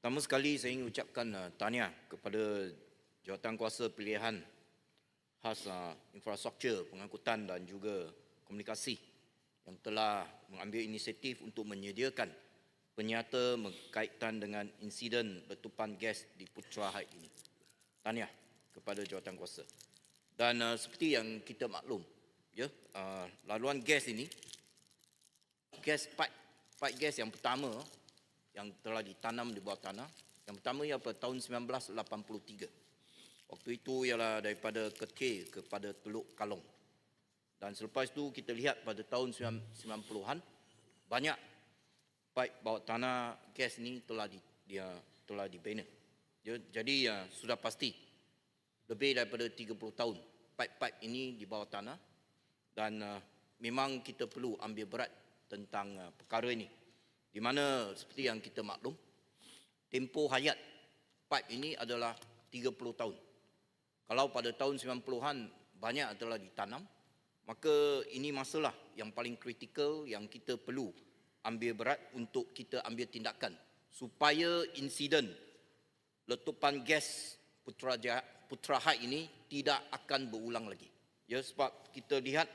Pertama sekali saya ingin ucapkan uh, tahniah kepada jawatan kuasa pilihan khas uh, infrastruktur, pengangkutan dan juga komunikasi yang telah mengambil inisiatif untuk menyediakan penyata berkaitan dengan insiden letupan gas di Putra ini. Tahniah kepada jawatan kuasa. Dan uh, seperti yang kita maklum, ya, uh, laluan gas ini gas pipe pipe gas yang pertama yang telah ditanam di bawah tanah. Yang pertama ialah pada tahun 1983. Waktu itu ialah daripada Ketke kepada Teluk Kalong. Dan selepas itu kita lihat pada tahun 90-an banyak pipe bawah tanah gas ni telah di, dia telah dibina. Ya, jadi ya, sudah pasti lebih daripada 30 tahun pipe-pipe ini di bawah tanah dan uh, memang kita perlu ambil berat tentang uh, perkara ini di mana seperti yang kita maklum tempoh hayat pipe ini adalah 30 tahun. Kalau pada tahun 90-an banyak telah ditanam, maka ini masalah yang paling kritikal yang kita perlu ambil berat untuk kita ambil tindakan supaya insiden letupan gas Putra Jaya, Putra Hai ini tidak akan berulang lagi. Ya sebab kita lihat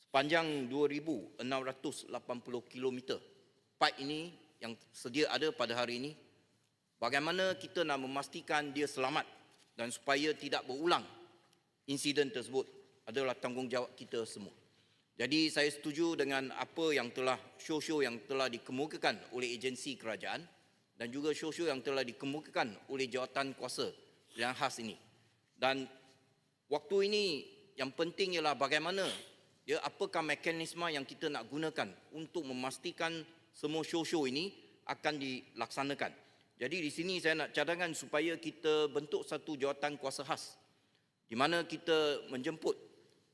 sepanjang 2680 kilometer pipe ini yang sedia ada pada hari ini, bagaimana kita nak memastikan dia selamat dan supaya tidak berulang insiden tersebut adalah tanggungjawab kita semua. Jadi saya setuju dengan apa yang telah show-show yang telah dikemukakan oleh agensi kerajaan dan juga show-show yang telah dikemukakan oleh jawatan kuasa yang khas ini. Dan waktu ini yang penting ialah bagaimana ya apakah mekanisme yang kita nak gunakan untuk memastikan semua show-show ini akan dilaksanakan. Jadi di sini saya nak cadangkan supaya kita bentuk satu jawatan kuasa khas di mana kita menjemput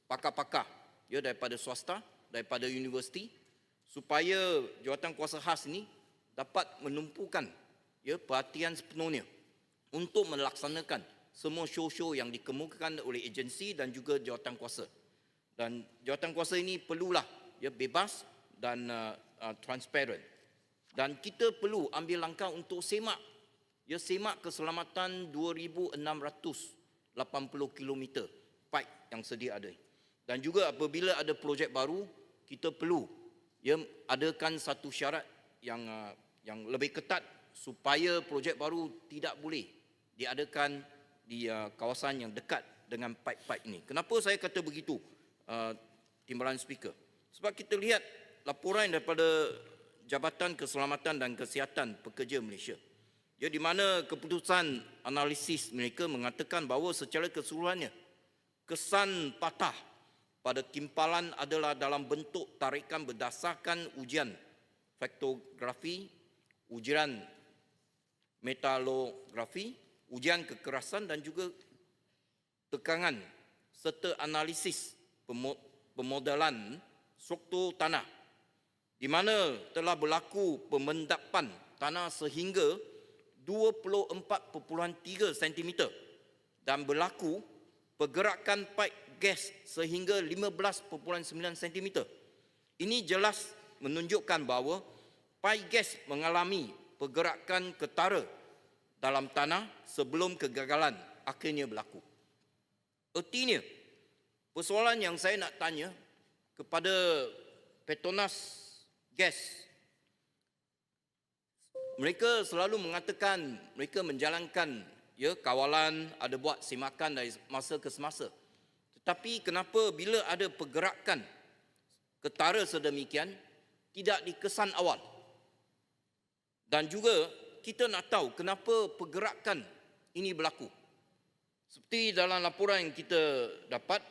pakar-pakar ya daripada swasta, daripada universiti supaya jawatan kuasa khas ini dapat menumpukan ya perhatian sepenuhnya untuk melaksanakan semua show-show yang dikemukakan oleh agensi dan juga jawatan kuasa. Dan jawatan kuasa ini perlulah ya bebas dan uh, uh, transparent. Dan kita perlu ambil langkah untuk semak ya semak keselamatan 2680 km pipe yang sedia ada. Dan juga apabila ada projek baru, kita perlu ya adakan satu syarat yang uh, yang lebih ketat supaya projek baru tidak boleh diadakan di uh, kawasan yang dekat dengan pipe-pipe ini. Kenapa saya kata begitu? Uh, timbalan speaker. Sebab kita lihat laporan daripada Jabatan Keselamatan dan Kesihatan Pekerja Malaysia. Ya, di mana keputusan analisis mereka mengatakan bahawa secara keseluruhannya kesan patah pada timpalan adalah dalam bentuk tarikan berdasarkan ujian faktografi, ujian metalografi, ujian kekerasan dan juga tekangan serta analisis pemodelan struktur tanah di mana telah berlaku pemendapan tanah sehingga 24.3 cm dan berlaku pergerakan pipe gas sehingga 15.9 cm. Ini jelas menunjukkan bahawa pipe gas mengalami pergerakan ketara dalam tanah sebelum kegagalan akhirnya berlaku. Artinya, persoalan yang saya nak tanya kepada Petronas gas. Mereka selalu mengatakan mereka menjalankan ya kawalan ada buat semakan dari masa ke semasa. Tetapi kenapa bila ada pergerakan ketara sedemikian tidak dikesan awal? Dan juga kita nak tahu kenapa pergerakan ini berlaku. Seperti dalam laporan yang kita dapat,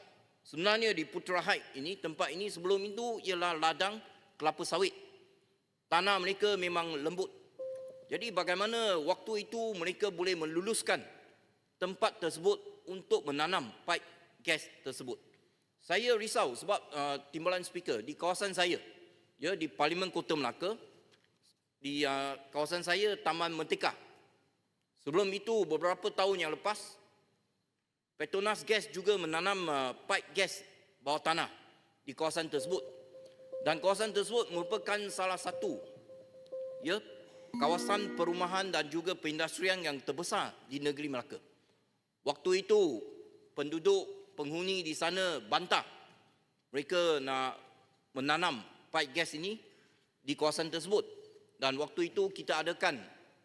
sebenarnya di Putra Heights ini, tempat ini sebelum itu ialah ladang kelapa sawit. Tanah mereka memang lembut. Jadi bagaimana waktu itu mereka boleh meluluskan tempat tersebut untuk menanam pipe gas tersebut. Saya risau sebab uh, timbalan speaker di kawasan saya, ya di Parlimen Kota Melaka, di uh, kawasan saya Taman Menteka. Sebelum itu beberapa tahun yang lepas, Petronas Gas juga menanam uh, pipe gas bawah tanah di kawasan tersebut dan kawasan tersebut merupakan salah satu ya kawasan perumahan dan juga perindustrian yang terbesar di negeri Melaka. Waktu itu penduduk penghuni di sana bantah mereka nak menanam pipe gas ini di kawasan tersebut. Dan waktu itu kita adakan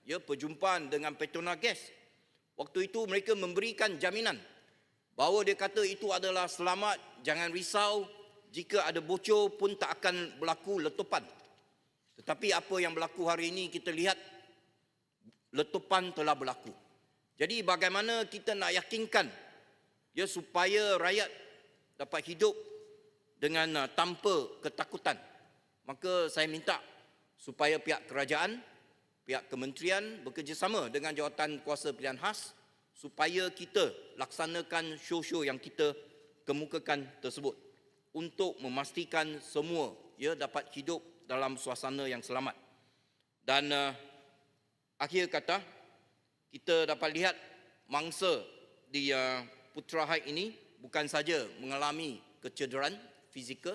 ya perjumpaan dengan Petronas Gas. Waktu itu mereka memberikan jaminan bahawa dia kata itu adalah selamat, jangan risau, jika ada bocor pun tak akan berlaku letupan. Tetapi apa yang berlaku hari ini kita lihat letupan telah berlaku. Jadi bagaimana kita nak yakinkan ya supaya rakyat dapat hidup dengan uh, tanpa ketakutan. Maka saya minta supaya pihak kerajaan, pihak kementerian bekerjasama dengan jawatan kuasa pilihan khas supaya kita laksanakan show-show yang kita kemukakan tersebut untuk memastikan semua ya dapat hidup dalam suasana yang selamat. Dan uh, akhir kata kita dapat lihat mangsa di uh, Putra Haid ini bukan saja mengalami kecederaan fizikal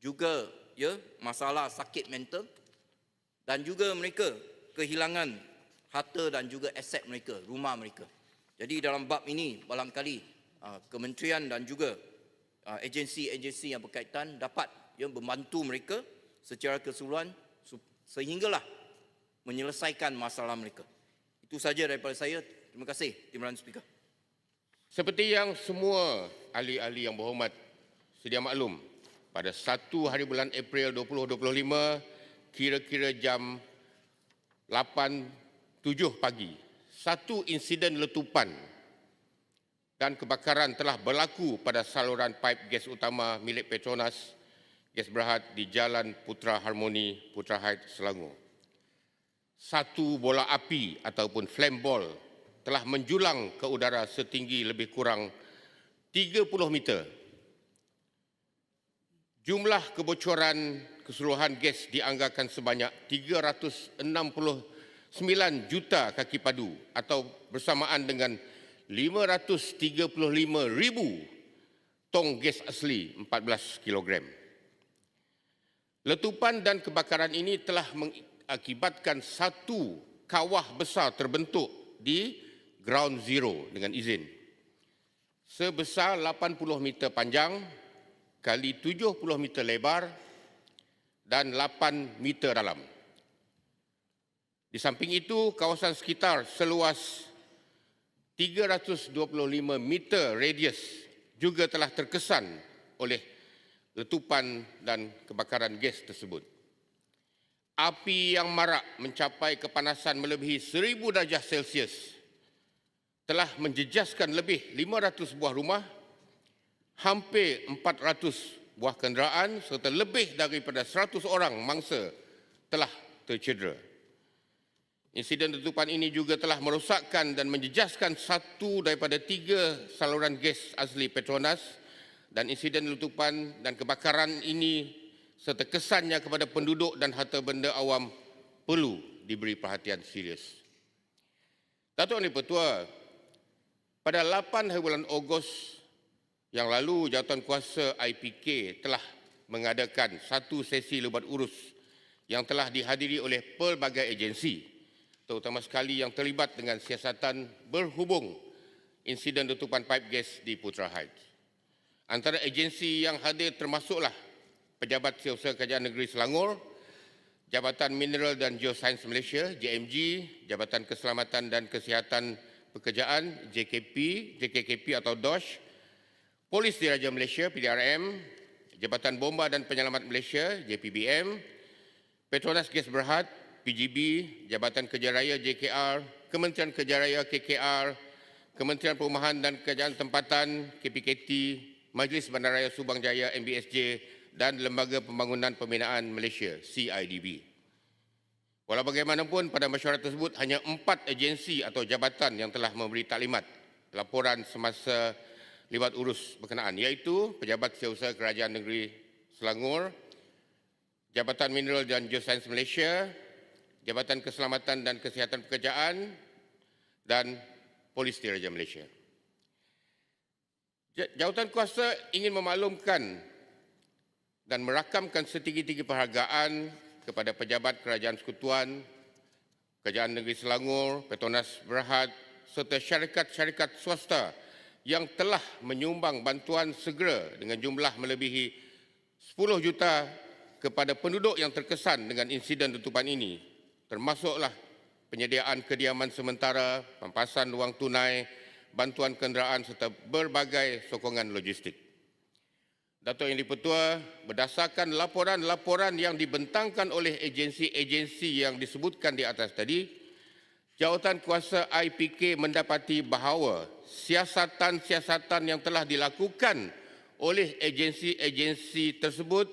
juga ya masalah sakit mental dan juga mereka kehilangan harta dan juga aset mereka, rumah mereka. Jadi dalam bab ini barangkali uh, kementerian dan juga agensi-agensi yang berkaitan dapat ya membantu mereka secara keseluruhan sehinggalah menyelesaikan masalah mereka. Itu saja daripada saya. Terima kasih, Timbalan Speaker. Seperti yang semua ahli-ahli yang berhormat sedia maklum, pada 1 hari bulan April 2025, kira-kira jam 8.07 pagi, satu insiden letupan dan kebakaran telah berlaku pada saluran pipe gas utama milik Petronas Gas Berhad di Jalan Putra Harmoni, Putra Haid, Selangor satu bola api ataupun flame ball telah menjulang ke udara setinggi lebih kurang 30 meter. Jumlah kebocoran keseluruhan gas dianggarkan sebanyak 369 juta kaki padu atau bersamaan dengan 535 ribu tong gas asli 14 kilogram. Letupan dan kebakaran ini telah mengakibatkan satu kawah besar terbentuk di ground zero dengan izin. Sebesar 80 meter panjang kali 70 meter lebar dan 8 meter dalam. Di samping itu, kawasan sekitar seluas 325 meter radius juga telah terkesan oleh letupan dan kebakaran gas tersebut api yang marak mencapai kepanasan melebihi 1000 darjah Celsius telah menjejaskan lebih 500 buah rumah, hampir 400 buah kenderaan serta lebih daripada 100 orang mangsa telah tercedera. Insiden letupan ini juga telah merosakkan dan menjejaskan satu daripada tiga saluran gas asli Petronas dan insiden letupan dan kebakaran ini serta kesannya kepada penduduk dan harta benda awam perlu diberi perhatian serius. Datuk Yang Pertua, pada 8 hari bulan Ogos yang lalu, Jawatan Kuasa IPK telah mengadakan satu sesi lebat urus yang telah dihadiri oleh pelbagai agensi, terutama sekali yang terlibat dengan siasatan berhubung insiden letupan pipe gas di Putra Heights. Antara agensi yang hadir termasuklah Pejabat Setiausaha Kerajaan Negeri Selangor, Jabatan Mineral dan Geosains Malaysia, JMG, Jabatan Keselamatan dan Kesihatan Pekerjaan, JKP, JKKP atau DOSH, Polis Diraja Malaysia, PDRM, Jabatan Bomba dan Penyelamat Malaysia, JPBM, Petronas Gas Berhad, PGB, Jabatan Kerja Raya JKR, Kementerian Kerja Raya KKR, Kementerian Perumahan dan Kerajaan Tempatan KPKT, Majlis Bandaraya Subang Jaya MBSJ dan Lembaga Pembangunan Pembinaan Malaysia CIDB. Walau bagaimanapun pada mesyuarat tersebut hanya empat agensi atau jabatan yang telah memberi taklimat laporan semasa libat urus berkenaan iaitu Pejabat Setiausaha Kerajaan Negeri Selangor, Jabatan Mineral dan Geosains Malaysia, Jabatan Keselamatan dan Kesihatan Pekerjaan dan Polis Diraja Malaysia. Jawatan kuasa ingin memaklumkan dan merakamkan setinggi-tinggi penghargaan kepada pejabat kerajaan sekutuan Kerajaan Negeri Selangor, Petronas Berhad serta syarikat-syarikat swasta yang telah menyumbang bantuan segera dengan jumlah melebihi 10 juta kepada penduduk yang terkesan dengan insiden tutupan ini termasuklah penyediaan kediaman sementara, pampasan wang tunai, bantuan kenderaan serta berbagai sokongan logistik. Datuk Yang Dipertua, berdasarkan laporan-laporan yang dibentangkan oleh agensi-agensi yang disebutkan di atas tadi, jawatan kuasa IPK mendapati bahawa siasatan-siasatan yang telah dilakukan oleh agensi-agensi tersebut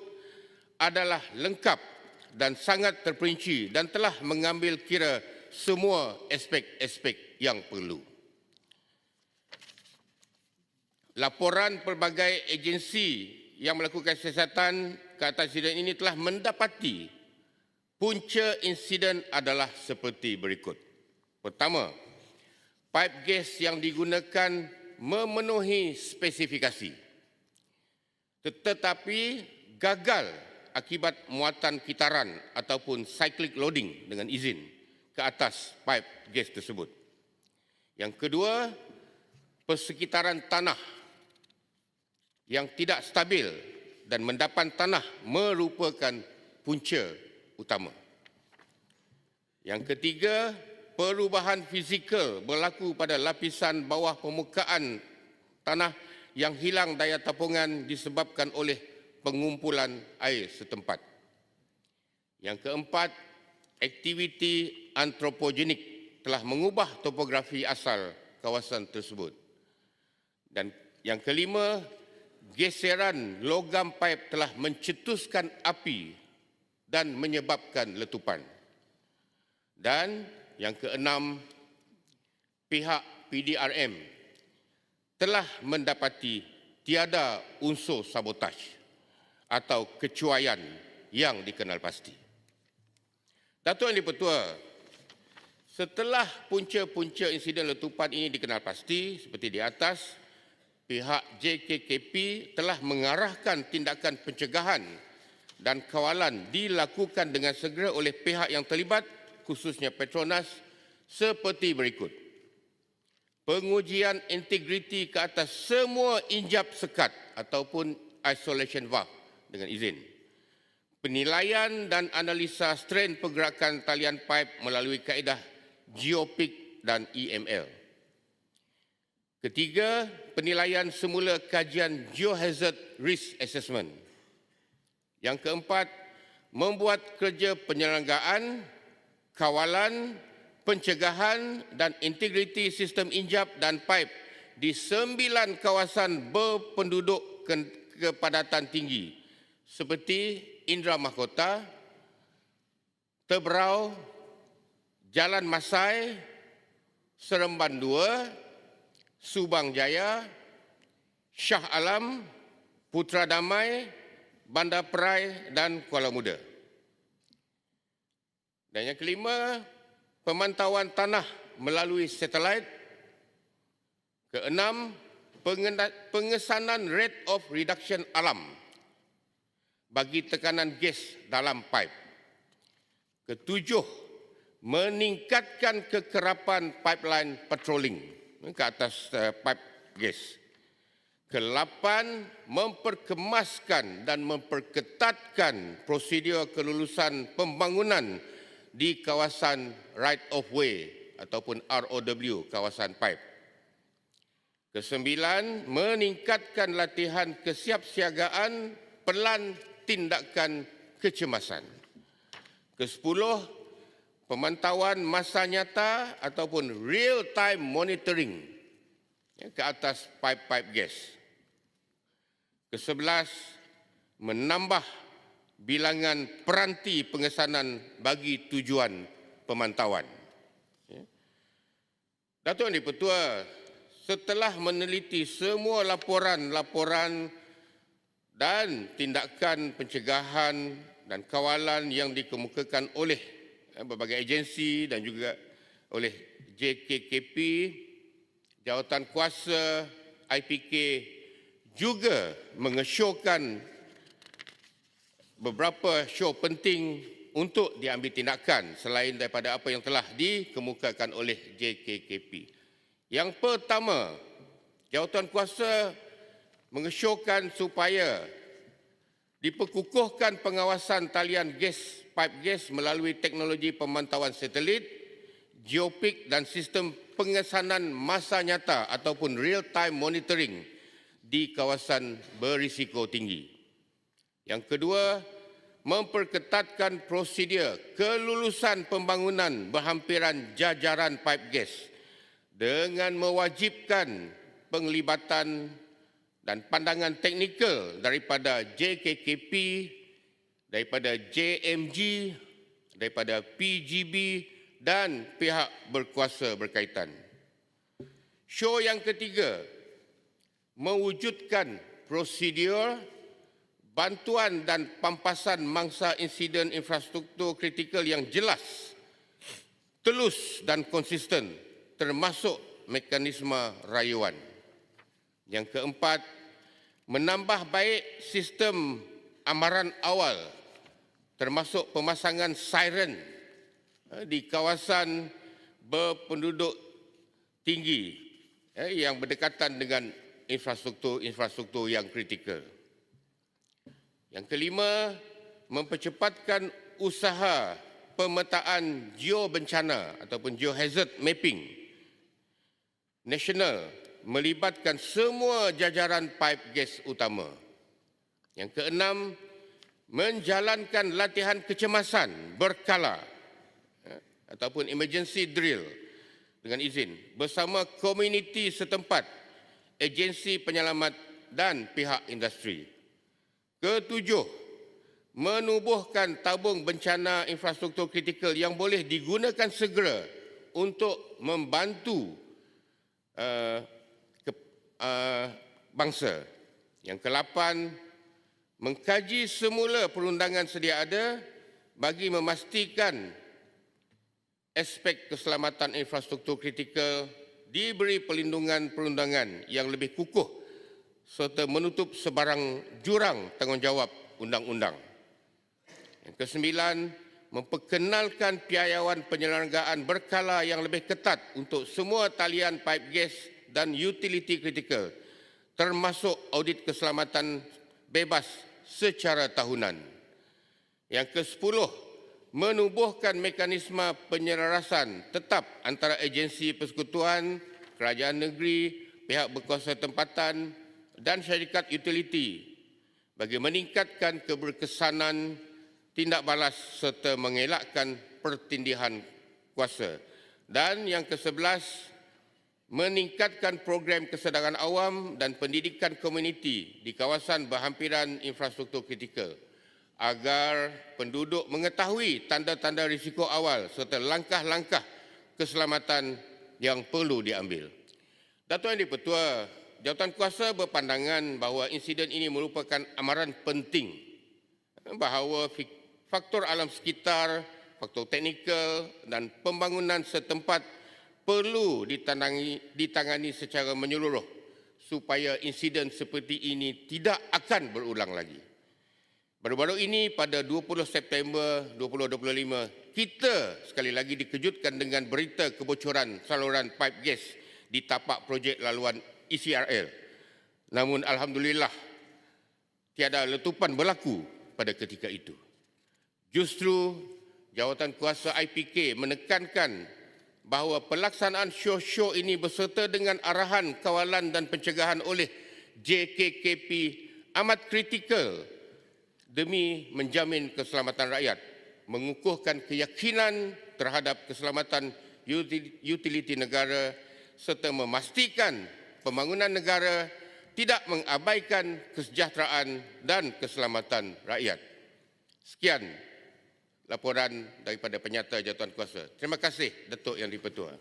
adalah lengkap dan sangat terperinci dan telah mengambil kira semua aspek-aspek yang perlu. Laporan pelbagai agensi yang melakukan siasatan ke atas insiden ini telah mendapati punca insiden adalah seperti berikut. Pertama, pipe gas yang digunakan memenuhi spesifikasi tetapi gagal akibat muatan kitaran ataupun cyclic loading dengan izin ke atas pipe gas tersebut. Yang kedua, persekitaran tanah yang tidak stabil dan mendapan tanah merupakan punca utama. Yang ketiga, perubahan fizikal berlaku pada lapisan bawah permukaan tanah yang hilang daya tapungan disebabkan oleh pengumpulan air setempat. Yang keempat, aktiviti antropogenik telah mengubah topografi asal kawasan tersebut. Dan yang kelima, geseran logam pipe telah mencetuskan api dan menyebabkan letupan. Dan yang keenam, pihak PDRM telah mendapati tiada unsur sabotaj atau kecuaian yang dikenal pasti. Datuk Yang Dipertua, setelah punca-punca insiden letupan ini dikenal pasti seperti di atas, pihak JKKP telah mengarahkan tindakan pencegahan dan kawalan dilakukan dengan segera oleh pihak yang terlibat khususnya Petronas seperti berikut. Pengujian integriti ke atas semua injap sekat ataupun isolation valve dengan izin. Penilaian dan analisa strain pergerakan talian pipe melalui kaedah geopic dan EML. Ketiga, penilaian semula kajian geohazard risk assessment. Yang keempat, membuat kerja penyelenggaraan, kawalan, pencegahan dan integriti sistem injap dan pipe di sembilan kawasan berpenduduk kepadatan tinggi seperti Indra Mahkota, Tebrau, Jalan Masai, Seremban 2, Subang Jaya, Shah Alam, Putra Damai, Bandar Perai dan Kuala Muda. Dan yang kelima, pemantauan tanah melalui satelit. Keenam, pengesanan rate of reduction alam bagi tekanan gas dalam pipe. Ketujuh, meningkatkan kekerapan pipeline patrolling ke atas uh, pipe gas. Kelapan, memperkemaskan dan memperketatkan prosedur kelulusan pembangunan di kawasan right of way ataupun ROW kawasan pipe. Kesembilan, meningkatkan latihan kesiapsiagaan pelan tindakan kecemasan. Kesepuluh, pemantauan masa nyata ataupun real time monitoring ya, ke atas pipe-pipe gas. Kesebelas, menambah bilangan peranti pengesanan bagi tujuan pemantauan. Ya. Datuk Yang Dipertua, setelah meneliti semua laporan-laporan dan tindakan pencegahan dan kawalan yang dikemukakan oleh Eh, berbagai agensi dan juga oleh JKKP, jawatan kuasa IPK juga mengesyorkan beberapa show penting untuk diambil tindakan selain daripada apa yang telah dikemukakan oleh JKKP. Yang pertama, jawatan kuasa mengesyorkan supaya diperkukuhkan pengawasan talian gas, pipe gas melalui teknologi pemantauan satelit, geopik dan sistem pengesanan masa nyata ataupun real-time monitoring di kawasan berisiko tinggi. Yang kedua, memperketatkan prosedur kelulusan pembangunan berhampiran jajaran pipe gas dengan mewajibkan penglibatan dan pandangan teknikal daripada JKKP, daripada JMG, daripada PGB dan pihak berkuasa berkaitan. Show yang ketiga, mewujudkan prosedur bantuan dan pampasan mangsa insiden infrastruktur kritikal yang jelas, telus dan konsisten termasuk mekanisme rayuan. Yang keempat, menambah baik sistem amaran awal termasuk pemasangan siren eh, di kawasan berpenduduk tinggi eh, yang berdekatan dengan infrastruktur-infrastruktur yang kritikal. Yang kelima, mempercepatkan usaha pemetaan geobencana ataupun geohazard mapping nasional melibatkan semua jajaran pipe gas utama. Yang keenam, menjalankan latihan kecemasan berkala ya, ataupun emergency drill dengan izin bersama komuniti setempat, agensi penyelamat dan pihak industri. Ketujuh, menubuhkan tabung bencana infrastruktur kritikal yang boleh digunakan segera untuk membantu uh, uh, bangsa. Yang kelapan, mengkaji semula perundangan sedia ada bagi memastikan aspek keselamatan infrastruktur kritikal diberi perlindungan perundangan yang lebih kukuh serta menutup sebarang jurang tanggungjawab undang-undang. Yang kesembilan, memperkenalkan piayawan penyelenggaraan berkala yang lebih ketat untuk semua talian pipe gas dan utility kritikal termasuk audit keselamatan bebas secara tahunan. Yang ke-10, menubuhkan mekanisme penyelarasan tetap antara agensi persekutuan, kerajaan negeri, pihak berkuasa tempatan dan syarikat utiliti bagi meningkatkan keberkesanan tindak balas serta mengelakkan pertindihan kuasa. Dan yang ke-11, meningkatkan program kesedaran awam dan pendidikan komuniti di kawasan berhampiran infrastruktur kritikal agar penduduk mengetahui tanda-tanda risiko awal serta langkah-langkah keselamatan yang perlu diambil. Datuk Yang Dipertua, Jawatan Kuasa berpandangan bahawa insiden ini merupakan amaran penting bahawa faktor alam sekitar, faktor teknikal dan pembangunan setempat perlu ditangani, ditangani secara menyeluruh supaya insiden seperti ini tidak akan berulang lagi. Baru-baru ini pada 20 September 2025, kita sekali lagi dikejutkan dengan berita kebocoran saluran pipe gas di tapak projek laluan ECRL. Namun Alhamdulillah tiada letupan berlaku pada ketika itu. Justru jawatan kuasa IPK menekankan bahawa pelaksanaan show-show ini berserta dengan arahan kawalan dan pencegahan oleh JKKP amat kritikal demi menjamin keselamatan rakyat, mengukuhkan keyakinan terhadap keselamatan utiliti negara serta memastikan pembangunan negara tidak mengabaikan kesejahteraan dan keselamatan rakyat. Sekian laporan daripada penyata jatuhan kuasa. Terima kasih Datuk Yang Dipertua.